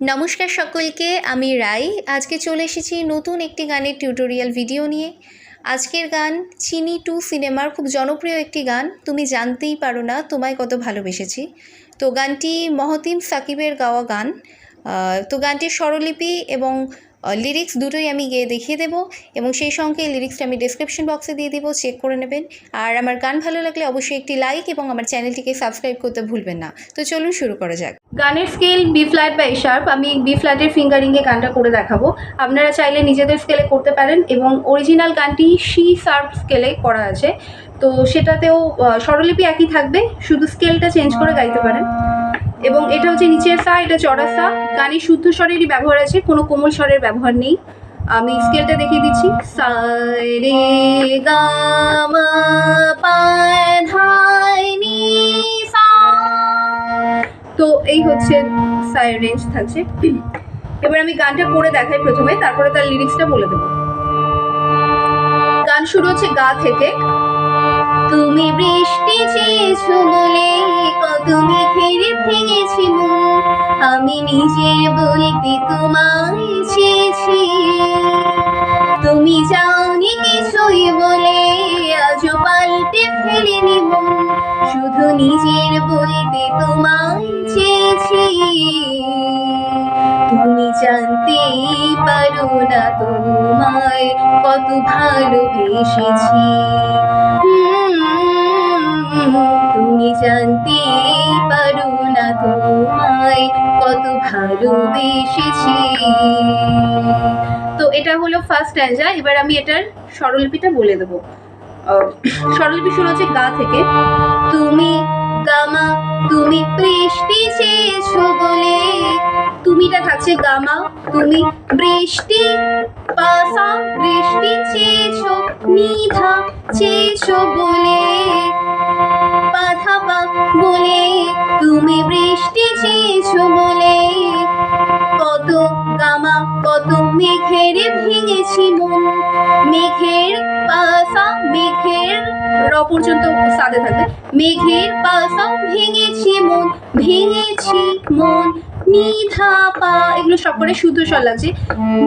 নমস্কার সকলকে, আমি রাই। আজকে চলে এসেছি নতুন একটি গানের টিউটোরিয়াল ভিডিও নিয়ে। আজকের গান চিনি টু সিনেমার খুব জনপ্রিয় একটি গান। তুমি জানতেই পারো না তোমায় কত ভালোবেসেছি। তো গানটি মহতিম সাকিবের গাওয়া গান। তো গানটির স্বরলিপি এবং লিরিক্স দুটোই আমি গিয়ে দেখিয়ে দেবো এবং সেই সঙ্গে লিরিক্সটা আমি ডিসক্রিপশন বক্সে দিয়ে দেবো চেক করে নেবেন। আর আমার গান ভালো লাগলে অবশ্যই একটি লাইক এবং আমার চ্যানেলটিকে সাবস্ক্রাইব করতে ভুলবেন না। তো চলুন শুরু করা যাক। গানের স্কেল বি ফ্ল্যাট বা এ শার্প আমি বি ফ্ল্যাটের ফিঙ্গারিংয়ে গানটা করে দেখাবো। আপনারা চাইলে নিজেদের স্কেলে করতে পারেন এবং অরিজিনাল গানটি সি শার্প স্কেলে করা আছে। তো সেটাতেও স্বরলিপি একই থাকবে, শুধু স্কেলটা চেঞ্জ করে গাইতে পারেন। এবং এটা হচ্ছে নিচের সা এটা চড়া সা গানে শুদ্ধ স্বরেরই ব্যবহার আছে, কোনো কোমল স্বরের ব্যবহার নেই। আমি স্কেলটা দেখিয়ে দিচ্ছি। তো এই হচ্ছে সায়ের রেঞ্জ থাকছে। এবার আমি গানটা করে দেখাই প্রথমে, তারপরে তার লিরিক্সটা বলে দেবো। গান শুরু হচ্ছে গা থেকে। তুমি বৃষ্টি চেয়েছো বলে কত মেঘের ভেঙেছি মন? আমি নিজে বলতে তোমায় চেয়েছি। তুমি যাওনি কিছুই বলে, আজও পাল্টে ফেলেনি মন। শুধু নিজের বলতে তোমায় চেয়েছি। তুমি জানতেই পারো না তোমায় কত ভালোবেসেছি। তুমি জানতেই পারো না তোমায় কত ভালোবেসেছি। তো এটা হলো ফার্স্ট স্ট্যান্ডা এবার আমি এটার স্বরলিপিটা বলে দেবো। স্বরলিপি শুরু হচ্ছে গা থেকে। তুমি গামা, তুমি বৃষ্টি চেয়েছো বলে। তুমিটা থাকছে গামা, তুমি বৃষ্টি, পাসা, বৃষ্টি চেয়েছো, নিধা চেয়েছো বলে। বাধা বলে, তুমি বৃষ্টি চেয়েছো বলে। কত গামা, কত মেঘের ভেঙেছি মন। মেঘের পাশা মেঘের র পর্যন্ত সাথে থাকবে। মেঘের পাশা ভেঙেছি মন ভেঙেছি মন। নিধা পা, এগুলো সব করে শুদ্ধ স্বর লাগছে।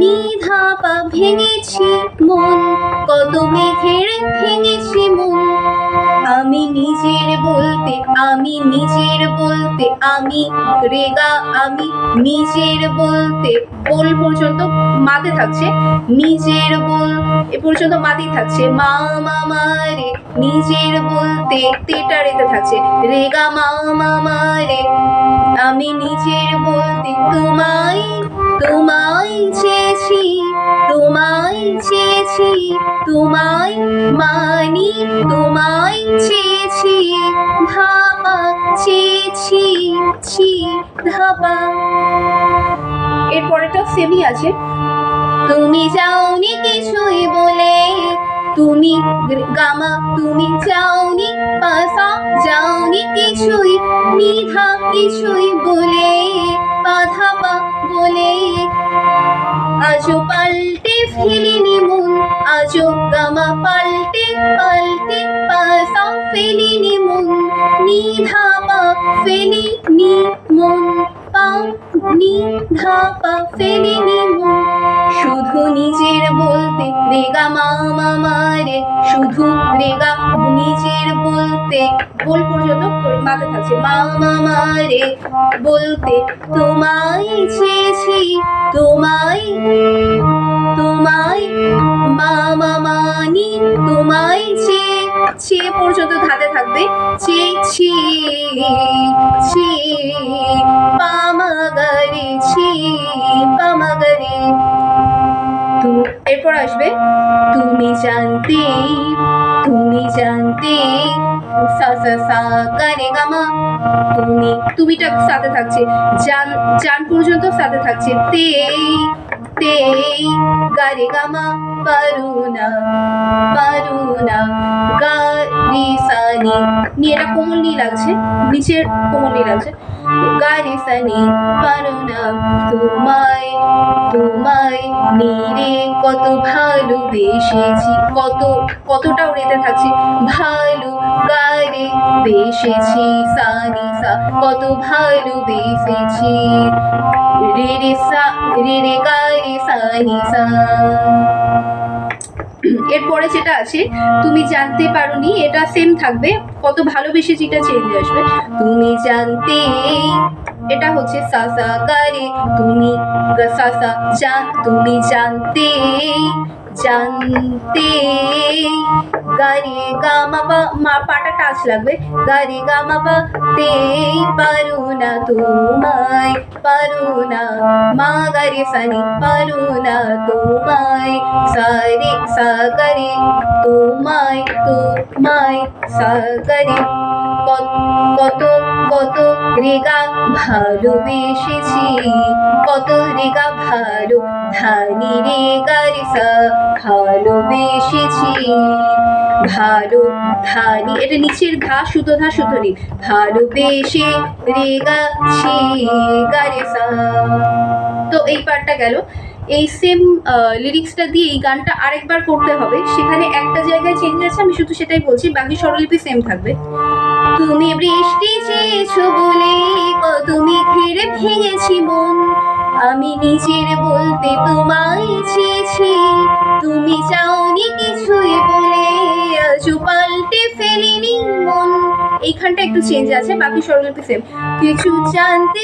নিধা পা, ভেঙেছি মন। কত মেঘের ভেঙেছি মন। আমি নিজের বলতে, আমি নিজের বলতে, আমি রেগা, আমি নিজের বলতে। বল পর্যন্ত মাতে থাকছে, নিজের বল এ পর্যন্ত মাতেই থাকছে। মা মামা রে, নিজের বলতে তেটা রেতে থাকছে। রেগা, মা মামা রে, আমি নিজের বলতে তোমায় তোমায় চেয়েছি তোমায় চেয়েছি, তোমায় মানি, তোমায় চেয়েছি ধাপা চেয়েছি ছি ধাপা। এর পরেটা সেমই আছে। তুমি যাওনি কিছুই বলে তুমি গামা তুমি যাওনি পাসা যাওনি কিছুই নিধা কিছুই বলে বাধা পা বলে। আজও পাল্টে ফেলিনি মন আজও গামা পাল্টে পাল্টে পাসা ফেলিনি মন নিধা পা ফেলিনি মন। পা নিধা পা ফেলিনি মন শুধু নিজের বলতে রেগা মা মামারে শুধু রেগা নিজের বলতে। বল পর্যন্ত মাথা থাকছে মা মামারে বলতে তোমায় চেয়েছি, তোমায় তোমায় মা মামানি তোমায় চেয়ে চে পর্যন্ত ধাতে থাকবে, চেয়েছি। আসবে? তুমি জানতে তুমি জানতে, সা সা সা গারে গামা তুমি, তুমিটা সাথে থাকছে। জান জান পর্যন্ত সাথে থাকছে। তে তে গারে গামা পারুনা পারুনা, গা, রে, সা, নি। নি এটা কোমল নি লাগছে নিচের কোমল নি লাগছে গা রে সা নি। পারুনা তোমায় তোমায় নিরে কত ভালোবেসেছি, কত, কতটাও রেতে থাকছে। ভালো গারে বেসেছি, সানি সা, কত ভালোবেসেছি। রে রে সা, রে রে গা রে সানি সা। এরপরে যেটা আছে, তুমি জানতে পারোনি, এটা সেম থাকবে। কত ভালোবেসে যেটা চেঞ্জ আসবে। তুমি জানতে, এটা হচ্ছে সাসা গারে তুমি, সাসা জান, তুমি জানতে। জানতে গারে গা মা পাটা টাচ লাগবে গারে গা বা তে পারো না তোমায় পারো না মা গারে সানি পারো না তোমায় সারে সা গারে তোমায় তোমায় সা গারে কত কত রেগা ভালোবেসেছি কত রেগা ভালো ধানি রে সা ভালোবেসেছি ভালো ধানি, এটা নিচের ধা সুতো ধা সুতো নি। ভালোবেসে রেগা ছি গা তো এই পার্টটা গেল। এই সেম লিরিক্সটা দিয়ে এই গানটা আরেকবার করতে হবে। সেখানে একটা জায়গায় চেঞ্জ আছে, আমি শুধু সেটাই বলছি, বাকি স্বরলিপি সেম থাকবে। তুমি বৃষ্টি চেয়েছো বলে কত মেঘের ভেঙেছি মন। আমি নিজের বলতে তোমায় চেয়েছি, তুমি চাওনি কিছুই বলে, আজও পাল্টে ফেলিনি মন। এইখানটা একটু চেঞ্জ আছে, বাকি স্বরলিপি সেম কিছু জানতে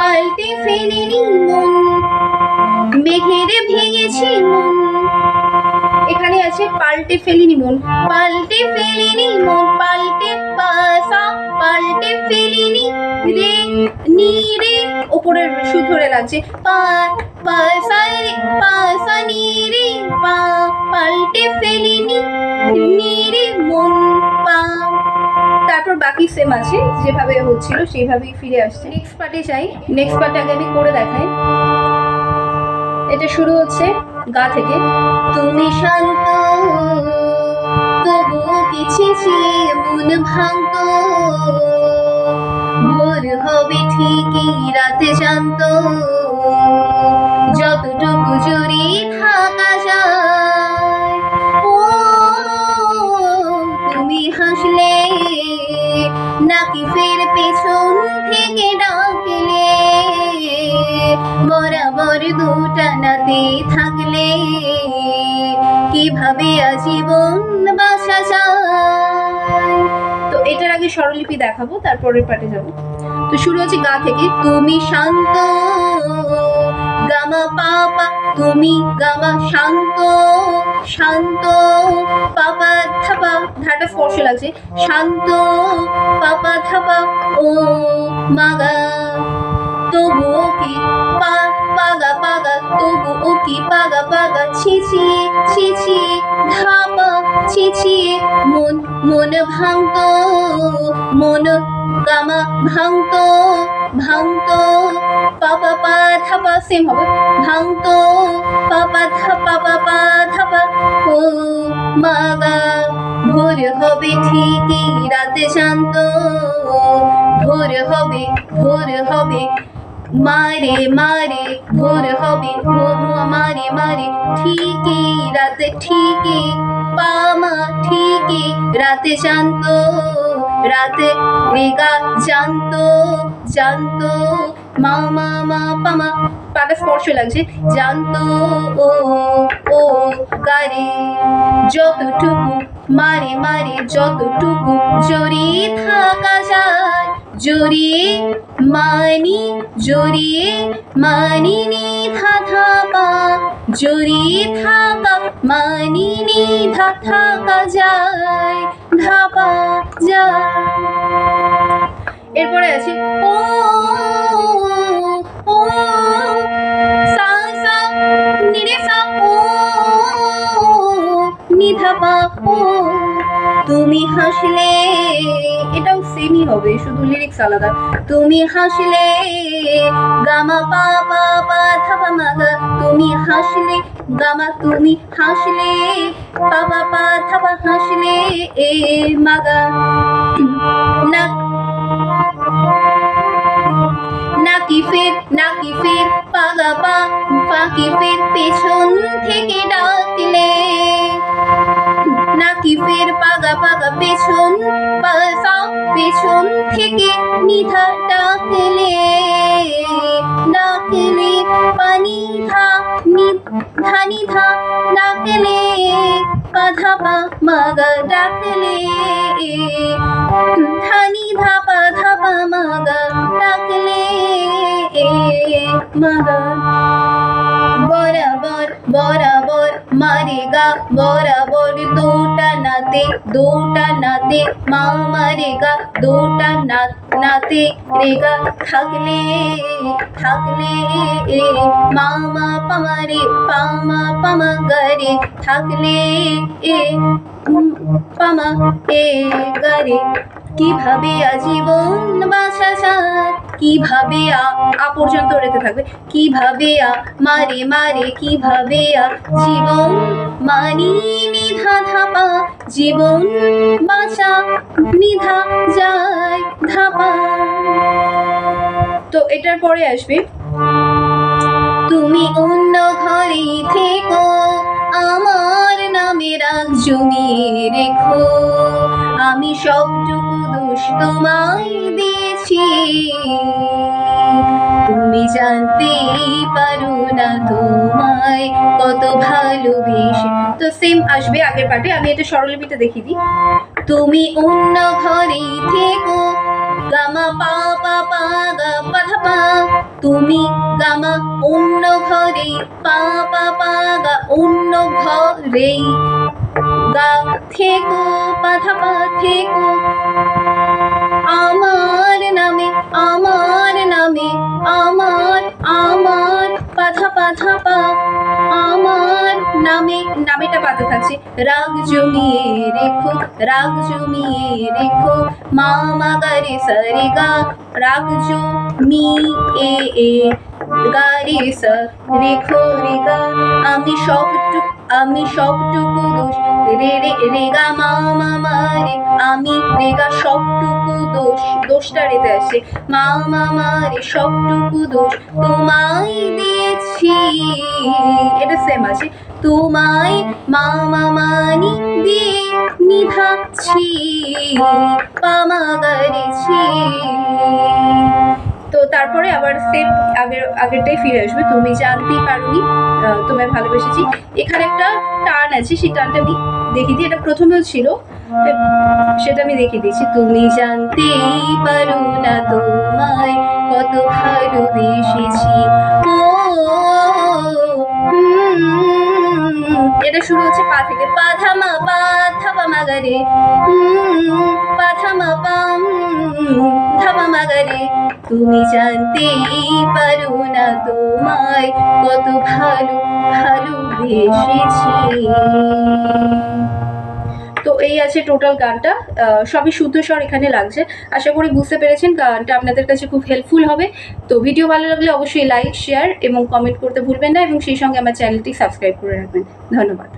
পাল্টে ফেলিনি মন। মেঘেরে ভেঙেছি মন। এখানে আছে পাল্টে ফেলিনি মন। পাল্টে ফেলিনি মন, পাল্টে পাসা পাল্টে ফেলিনি রে, নি রে। ওপরের সুর ধরে লাগছে, পা পাসা রে পাসা নি রে, পা, পাল্টে ফেলিনি নি রে মন, পা তারপর বাকি সেম আছে, যেভাবে হচ্ছিল সেইভাবেই ফিরে আসছে। নেক্সট পার্টে যাই। নেক্সট পার্টে আগে আমি করে দেখাই। এটা শুরু হচ্ছে গা থেকে। তুমি শান্ত, তবুও পিছিয়েছি মন ভাঙত ভোর হবে ঠিকই, রাতে জানত যতটুকু জুড়ে থাকা যায় নাকি ফের পেছন থেকে ডাকলে। বরাবর দুটা নাতে থাকলে। কীভাবে আজীবন বাসা যায়? তো এটার আগে স্বরলিপি দেখাবো, তারপরের পাটে যাব। তো শুরু হচ্ছে গা থেকে, তুমি শান্ত গামা পাপা, তুমি গামা শান্ত শান্ত, পাপা থাপা ধাটা স্পর্শ লাগছে। শান্ত, পাপা থাপা ও মাগা তবুও কি পা পাগা পাগা তবুও কি পাগা পাগা ছিছি ছিছি ধাপা ছিছি মন মন ভাঙত, মন গামা ভাঙত ভাঙত, পাপা পা থাপা সেম হবে। ভাঙত, পাপা থাপা পাপা থাপা। ও মাগা ভোর হবে ঠিকই, রাতে শান্ত। ভোর হবে ভোর হবে, মারে মারে, ভোর হবে মারে মারে। ঠিকই, রাতে ঠিকই পামা ঠিকই, রাতে শান্ত। রাতে মেগা, জানতো জানতো মা মা মা। পামা পাটা স্পর্শ লাগছে। জানতো, ও ও, কারি। যতটুকু মারে মারে, যতটুকু জড়িয়ে থাকা যায় জড়িয়ে মানি জড়িয়ে মানি নিধা থাকা জড়িয়ে থাকা মানি নিধা থাকা যায় ধাপা যায়। এরপরে আছে ও ও, সা সা, নি রে সা, ও নিধা পা, ও। তুমি হাসলে, এটাও সেমই হবে, শুধু লিরিক্স আলাদা। তুমি হাসলে, গামা পা পা পা থাপা মাগা তুমি হাসলে, গামা তুমি হাসলে পা পা পা থাপা হাসলে, এ মাগা। না নাকি ফের নাকি ফের, পাগা পা, ফাঁকি ফের পেছন থেকে ডাকলে। নাকি ফের পাগা পাগা পেছন পাশা পেছন থেকে নিধা ডাকলে ডাকলে, পানি ধা নি ধানি ধা ডাকলে পাধা পা মাগা ডাকলে ধানি ধা পাধা পা মাগা ডাকলে, মাগা। বরাবর বরাবর মারেগা বরাবর দুটা নাতে দুটা নাতে মা মারেগা দুটা নাত নাতে রেগা থাকলে থাকলে মামা পামারে পামা পামা গরে থাকলে এ উম, পামা এ গরে কীভাবে আজীবন বাসা সার কীভাবে আ আ পর্যন্ত রেতে থাকবে? কীভাবে আ, মারে মারে, কীভাবে আ, জীবন মানি নিধা ধাপা, জীবন বাঁচা নিধা যায় ধাপা। তো এটার পরে আসবে, তুমি অন্য ঘরে থেকো, আমার নামে রাগ জমিয়ে রেখো। আমি সবটুকু দোষ তোমায় দিয়েছি। তুমি জানতেই পারো না তোমায় কত ভালোবেসে। তো সেম আসবে আগের পার্টে, আমি এটা স্বরলিপিতে দেখিয়ে দিই। তুমি অন্য ঘরে থেকো, গামা পা পা পা, গা, পা, ধা, পা। তুমি গামা অন্য ঘরে পা পা পা, গা, অন্য ঘরে থেকো পা থেকো আমার নামে আমার নামে, আমার আমার, পাধা পাধা, পা। আমার নামে, নামেটা পাতে থাকছে। রাগ জমিয়ে রেখো, রাগ জমিয়ে রেখো। মামা গারে সারে গা, রাগ মি এ এ গারে সা রেখো রে গা। আমি সবটুকু আমি সবটুকু দোষ। রে রে রে গা মামা মারে আমি রেগা সবটুকু দোষ, দোষটা রেতে আসে। মামা মারে সবটুকু দোষ তোমায় দিয়েছি। এটা সেম আছে। তোমায় মামা মানি দিয়ে নিভাচ্ছি পামা তো তারপরে আবার সেম আগের, আগেরটাই ফিরে আসবে। তুমি জানতেই পারোনি তোমায় ভালোবেসেছি। এখানে একটা টার্ন আছে, সেই টার্নটা আমি দেখিয়ে দিই। এটা প্রথমেও ছিল সেটা আমি দেখিয়ে দিয়েছি। তুমি জানতেই পারো না তোমায় কত ভালোবেসেছি। এটা শুরু হচ্ছে পা থেকে। পা ধামা পা থাপা মাগারে। পা ধামা পা ধাপা মাগারে। তুমি জানতেই পারো না তোমায় কত ভালো ভালোবেসেছি। তো এই আছে টোটাল গানটা। সবই শুদ্ধ স্বর এখানে লাগছে। আশা করি বুঝতে পেরেছেন, গানটা আপনাদের কাছে খুব হেল্পফুল হবে। তো ভিডিও ভালো লাগলে অবশ্যই লাইক শেয়ার এবং কমেন্ট করতে ভুলবেন না এবং সেই সঙ্গে আমার চ্যানেলটি সাবস্ক্রাইব করে রাখবেন। ধন্যবাদ।